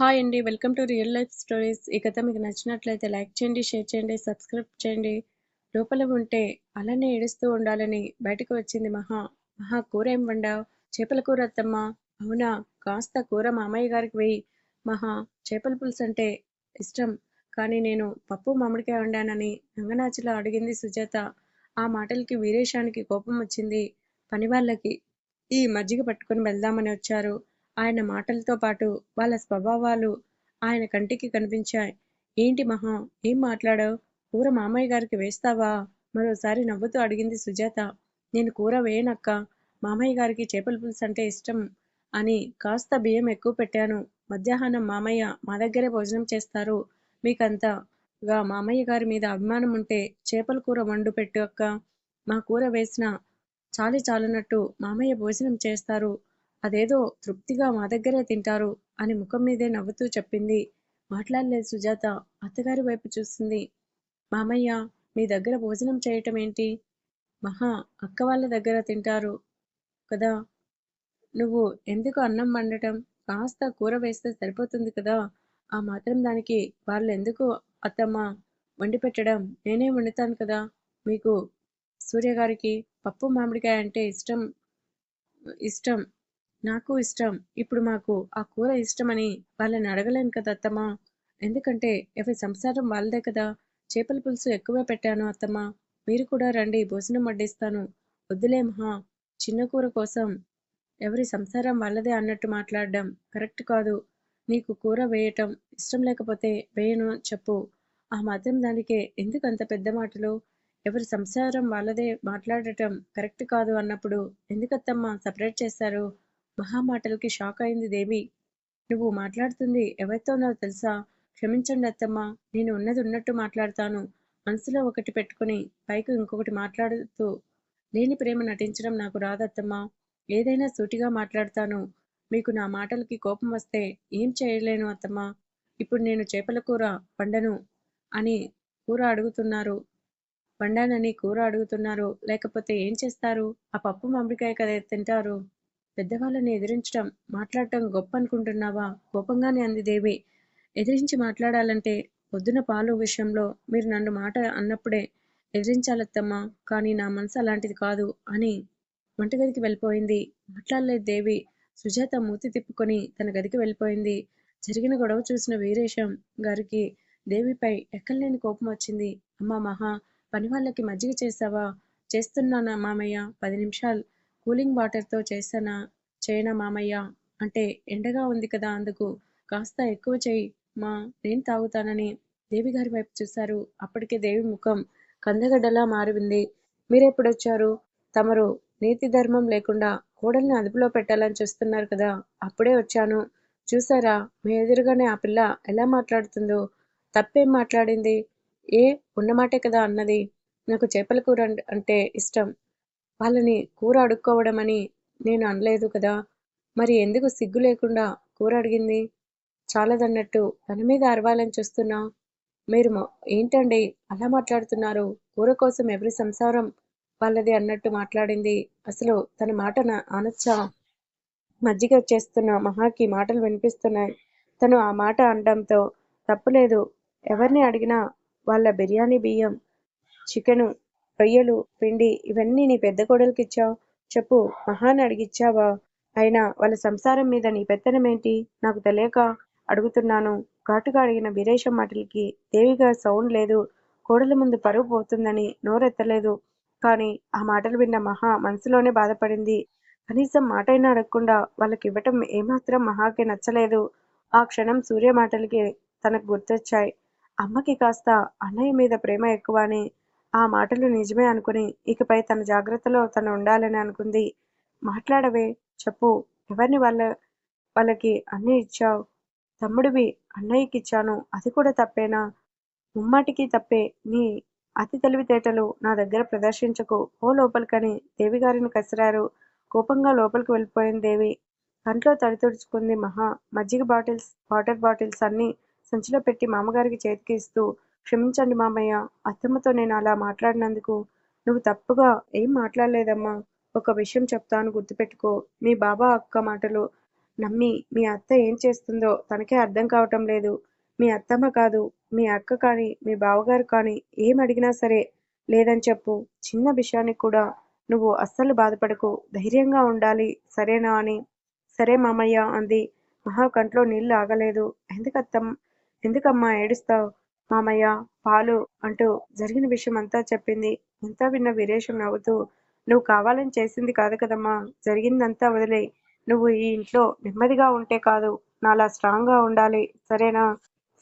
Hi అండి welcome to real life stories. ఈ కథ మీకు నచ్చినట్లయితే లైక్ చేయండి షేర్ చేయండి సబ్స్క్రైబ్ చేయండి. లోపల ఉంటే అలానే ఏడుస్తూ ఉండాలని బయటకు వచ్చింది మహా. మహా కూర ఏం వండావు? చేపల కూర అత్తమ్మ. అవునా కాస్త కూర మామయ్య గారికి వెయ్యి మహా చేపల పులుసు అంటే ఇష్టం. కానీ నేను పప్పు మామిడికాయ వండానని నంగనాచిలో అడిగింది సుజాత. ఆ మాటలకి వీరేశానికి కోపం వచ్చింది. పని వాళ్ళకి ఈ మజ్జిగ పట్టుకొని వెళ్దామని వచ్చారు. ఆయన మాటలతో పాటు వాళ్ళ స్వభావాలు ఆయన కంటికి కనిపించాయి. ఏంటి మహా? ఏం మాట్లాడావు? కూర మామయ్య గారికి వేస్తావా? మరోసారి నవ్వుతూ అడిగింది సుజాత. నేను కూర వేయనక్క. మామయ్య గారికి చేపల పులుసు అంటే ఇష్టం అని కాస్త బియ్యం ఎక్కువ పెట్టాను. మధ్యాహ్నం మామయ్య మా దగ్గరే భోజనం చేస్తారు. మీకంతగా మామయ్య గారి మీద అభిమానం ఉంటే చేపల కూర వండు పెట్టు అక్క. మా కూర వేసిన చాలి చాలనట్టు మామయ్య భోజనం చేస్తారు. అదేదో తృప్తిగా మా దగ్గరే తింటారు అని ముఖం మీదే నవ్వుతూ చెప్పింది. మాట్లాడలేదు సుజాత. అత్తగారి వైపు చూస్తుంది. మామయ్య మీ దగ్గర భోజనం చేయటం ఏంటి? మహా అక్క వాళ్ళ దగ్గర తింటారు కదా. నువ్వు ఎందుకు అన్నం వండటం? కాస్త కూర వేస్తే సరిపోతుంది కదా. ఆ మాత్రం దానికి వాళ్ళు ఎందుకు అత్తమ్మ వండి పెట్టడం? నేనే వండుతాను కదా. మీకు సూర్యగారికి పప్పు మామిడికాయ అంటే ఇష్టం ఇష్టం నాకు ఇష్టం. ఇప్పుడు మాకు ఆ కూర ఇష్టమని వాళ్ళని అడగలేను కదా అత్తమ్మ. ఎందుకంటే ఎవరి సంసారం వాళ్ళదే కదా. చేపల పులుసు ఎక్కువ పెట్టాను అత్తమ్మ. మీరు కూడా రండి భోజనం వడ్డిస్తాను. వద్దులే మహా. చిన్న కూర కోసం ఎవరి సంసారం వాళ్ళదే అన్నట్టు మాట్లాడడం కరెక్ట్ కాదు. నీకు కూర వేయటం ఇష్టం లేకపోతే వేయను చెప్పు. ఆ మాత్రం దానికే ఎందుకు అంత పెద్ద మాటలు? ఎవరి సంసారం వాళ్ళదే మాట్లాడటం కరెక్ట్ కాదు అన్నప్పుడు ఎందుకత్తమ్మా సపరేట్ చేశారు? మహామాటలకి షాక్ అయింది దేవి. నువ్వు మాట్లాడుతుంది ఎవరితోనో తెలుసా? క్షమించండి అత్తమ్మ నేను ఉన్నది ఉన్నట్టు మాట్లాడతాను. మనసులో ఒకటి పెట్టుకుని పైకి ఇంకొకటి మాట్లాడుతూ లేని ప్రేమ నటించడం నాకు రాదత్తమ్మ ఏదైనా సూటిగా మాట్లాడతాను. మీకు నా మాటలకి కోపం వస్తే ఏం చేయలేను అత్తమ్మ. ఇప్పుడు నేను చేపల కూర వండను అని కూర అడుగుతున్నారు. వండానని కూర అడుగుతున్నారు. లేకపోతే ఏం చేస్తారు? ఆ పప్పు మామిడికాయ కదా తింటారు. పెద్దవాళ్ళని ఎదిరించడం మాట్లాడటం గొప్ప అనుకుంటున్నావా కోపంగానే అంది దేవి. ఎదిరించి మాట్లాడాలంటే పొద్దున పాలు విషయంలో మీరు నన్ను మాట అన్నప్పుడే ఎదిరించాలత్తమ్మా కానీ నా మనసు అలాంటిది కాదు అని వంటగదికి వెళ్ళిపోయింది. మాట్లాడలేదు దేవి. సుజాత మూతి తిప్పుకొని తన గదికి వెళ్ళిపోయింది. జరిగిన గొడవ చూసిన వీరేశం గారికి దేవిపై ఎక్కలేని కోపం వచ్చింది. అమ్మా మహా పని వాళ్ళకి మజ్జిగ చేసావా? చేస్తున్నానా మామయ్య? పది నిమిషాలు కూలింగ్ వాటర్తో చేసానా చేయనా మామయ్య? అంటే ఎండగా ఉంది కదా అందుకు. కాస్త ఎక్కువ చేయి మా నేను తాగుతానని దేవి గారి వైపు చూశారు. అప్పటికే దేవి ముఖం కందగడ్డలా మారింది మీరెప్పుడొచ్చారు? తమరు నీతి ధర్మం లేకుండా కోడల్ని అదుపులో పెట్టాలని చూస్తున్నారు కదా. అప్పుడే వచ్చాను. చూసారా మీ ఎదురుగానే ఆ పిల్ల ఎలా మాట్లాడుతుందో? తప్పేం మాట్లాడింది? ఏ ఉన్నమాటే కదా అన్నది. నాకు చేపల కూర అంటే ఇష్టం. వాళ్ళని కూర అడుక్కోవడం అని నేను అనలేదు కదా. మరి ఎందుకు సిగ్గు లేకుండా కూర అడిగింది? చాలదన్నట్టు తన మీద అరవాలని చూస్తున్నా. మీరు ఏంటండి అలా మాట్లాడుతున్నారు? కూర కోసం ఎవరి సంసారం వాళ్ళది అన్నట్టు మాట్లాడింది. అసలు తన మాట అనొచ్చా? మజ్జిగ చేస్తున్న మహాకి మాటలు వినిపిస్తున్నాయి. తను ఆ మాట అనడంతో తప్పులేదు. ఎవరిని అడిగినా వాళ్ళ బిర్యానీ బియ్యం చికెను రొయ్యలు పిండి ఇవన్నీ నీ పెద్ద కోడలికి ఇచ్చావు చెప్పు మహాని అడిగిచ్చావా? అయినా వాళ్ళ సంసారం మీద నీ పెత్తనమేంటి? నాకు తెలియక అడుగుతున్నాను. ఘాటుగా అడిగిన వీరేశం మాటలకి దేవిగా సౌండ్ లేదు. కోడల ముందు పరువు పోతుందని నోరెత్తలేదు. కానీ ఆ మాటలు విన్న మహా మనసులోనే బాధపడింది. కనీసం మాటైనా అడగకుండా వాళ్ళకి ఇవ్వటం ఏమాత్రం మహాకి నచ్చలేదు. ఆ క్షణం సూర్య మాటలకి తనకు గుర్తొచ్చాయి. అమ్మకి కాస్త అన్నయ్య మీద ప్రేమ ఎక్కువ అని ఆ మాటలు నిజమే అనుకుని ఇకపై తన జాగ్రత్తలో తను ఉండాలని అనుకుంది. మాట్లాడవే చెప్పు. ఎవరిని వాళ్ళ వాళ్ళకి అన్నీ ఇచ్చావు? తమ్ముడివి అన్నయ్యకి ఇచ్చాను. అది కూడా తప్పేనా? ముమ్మాటికి తప్పే. నీ అతి తెలివితేటలు నా దగ్గర ప్రదర్శించకు. ఓ లోపలికని. దేవిగారిని కసిరారు. కోపంగా లోపలికి వెళ్ళిపోయింది దేవి. కంట్లో తడి తుడుచుకుంది మహా. మజ్జిగ బాటిల్స్ వాటర్ బాటిల్స్ అన్ని సంచిలో పెట్టి మామగారికి చేతికి ఇస్తూ క్షమించండి మామయ్య. అత్తమ్మతో నేను అలా మాట్లాడినందుకు నువ్వు తప్పుగా ఏం మాట్లాడలేదమ్మా. ఒక విషయం చెప్తాను గుర్తుపెట్టుకో. మీ బాబా అక్క మాటలు నమ్మి మీ అత్త ఏం చేస్తుందో తనకే అర్థం కావటం లేదు. మీ అత్తమ్మ కాదు మీ అక్క కానీ మీ బావగారు కానీ ఏం అడిగినా సరే లేదని చెప్పు. చిన్న విషయానికి కూడా నువ్వు అస్సలు బాధపడకు. ధైర్యంగా ఉండాలి. సరేనా అని. సరే మామయ్య అంది. మహా కంట్లో నీళ్ళు ఆగలేదు. ఎందుకత్తమ్ ఎందుకమ్మా ఏడుస్తావు? మామయ్య పాలు అంటూ జరిగిన విషయం అంతా చెప్పింది. అంతా విన్న వీరేశం నవ్వుతూ నువ్వు కావాలని చేసింది కాదు కదమ్మా. జరిగిందంతా వదిలే నువ్వు ఈ ఇంట్లో నెమ్మదిగా ఉంటే కాదు. నాలా స్ట్రాంగ్గా ఉండాలి. సరేనా?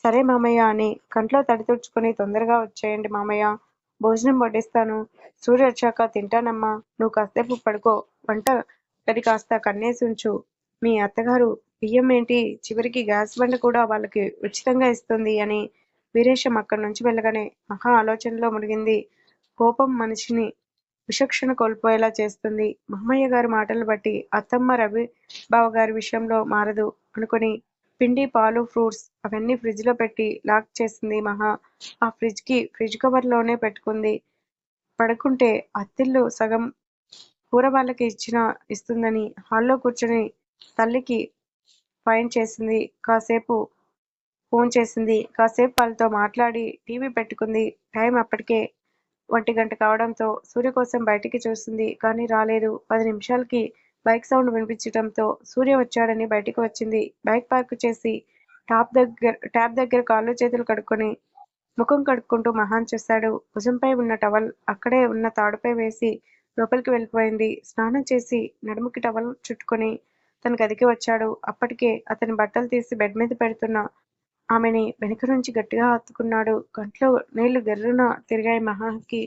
సరే మామయ్య అని కంట్లో తడి తుడుచుకొని తొందరగా వచ్చేయండి మామయ్య. భోజనం వడ్డిస్తాను. సూర్య వచ్చాక తింటానమ్మా. నువ్వు కాసేపు పడుకో. వంట గది కాస్త కన్నేసి ఉంచు. మీ అత్తగారు బియ్యం ఏంటి? చివరికి గ్యాస్ బండ కూడా వాళ్ళకి ఉచితంగా ఇస్తుంది అని వీరేశం అక్కడి నుంచి వెళ్ళగానే మహా ఆలోచనలో మునిగింది. కోపం మనిషిని విచక్షణ కోల్పోయేలా చేస్తుంది. మహమ్మయ్య గారి మాటలు బట్టి అత్తమ్మ రవి బావగారి విషయంలో మారదు అనుకుని పిండి పాలు ఫ్రూట్స్ అవన్నీ ఫ్రిడ్జ్లో పెట్టి లాక్ చేసింది మహా. ఆ ఫ్రిడ్జ్కి ఫ్రిడ్జ్ కవర్లోనే పెట్టుకుంది. పడుకుంటే అత్తిల్లు సగం కూర వాళ్ళకి ఇచ్చిన ఇస్తుందని హాల్లో కూర్చొని తల్లికి ఫైన్ చేసింది. కాసేపు ఫోన్ చేసింది. కాసేపు వాళ్ళతో మాట్లాడి టీవీ పెట్టుకుంది. టైం అప్పటికే ఒంటి గంట కావడంతో సూర్య కోసం బయటికి చూసింది కానీ రాలేదు. పది నిమిషాలకి బైక్ సౌండ్ వినిపించడంతో సూర్య వచ్చాడని బయటికి వచ్చింది. బైక్ పార్క్ చేసి టాప్ దగ్గర ట్యాప్ దగ్గర కాళ్ళు చేతులు కడుక్కొని ముఖం కడుక్కుంటూ మహాన్ చూశాడు. భుజంపై ఉన్న టవల్ అక్కడే ఉన్న తాడుపై వేసి లోపలికి వెళ్ళిపోయింది. స్నానం చేసి నడుముకి టవల్ చుట్టుకొని తన గదికి వచ్చాడు. అప్పటికే అతని బట్టలు తీసి బెడ్ మీద పెడుతున్న ఆమెని వెనుక నుంచి గట్టిగా హత్తుకున్నాడు. కంట్లో నీళ్ళు గర్రున తిరిగాయి మహాకి.